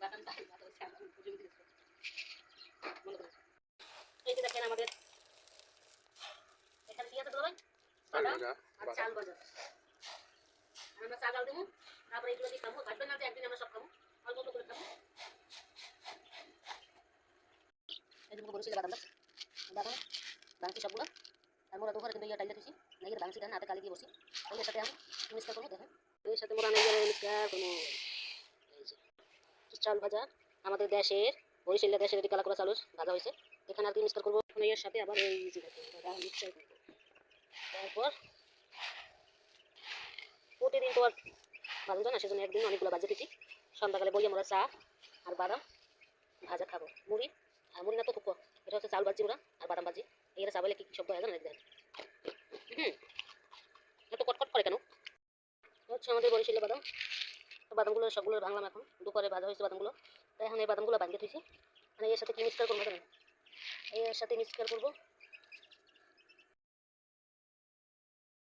বুঝে বুঝে গেছে মনে করে এই যে দেখেন আমাদের এখানে কি আছে চাল ভাজা, আর। চাল ভাজা আর আমরা চা ডাল দেবো তারপরে এগুলো দিয়ে খাব ভাববেন না যে একদিন আমরা সব খাব অল্প অল্প করে খাব এই যে বলেছিল বাদাম বাদাম ভাঙছি সবগুলো আর মোরা দুপুরে কিন্তু চাল ভাজা আমাদের দেশের, বরিশালের দেশের এটি কালা চালুর ভাজা হয়েছে। এখানে আর কি মিক্সচার করব? এর সাথে আবার এই মিক্সচার করব। তারপর প্রতিদিন তো আর যায় না, সেজন্য একদিন অনেকগুলো বাজে দিচ্ছি সন্ধ্যাকালে বইয়ে মোরা চা আর বাদাম ভাজা খাব। মুড়ি আর মুড়ি না তো থুকো, এটা হচ্ছে চাল ভাজি ওরা আর বাদাম ভাজি। এরা চা বলে কি শব্দ হয় জানেন দেখেন হুম। এত কটকট করে কেন? হচ্ছে আমাদের বরিশালে বাদাম। তো বাদামগুলো সবগুলো ভাঙলাম এখন। দুপুরে ভাজা হয়েছে বাদামগুলো। তাই এখন এই বাদামগুলো ভাঙিয়ে থুইছি মানে এর সাথে কি মিক্সচার করব জানেন? এর সাথে মিক্সচার করব।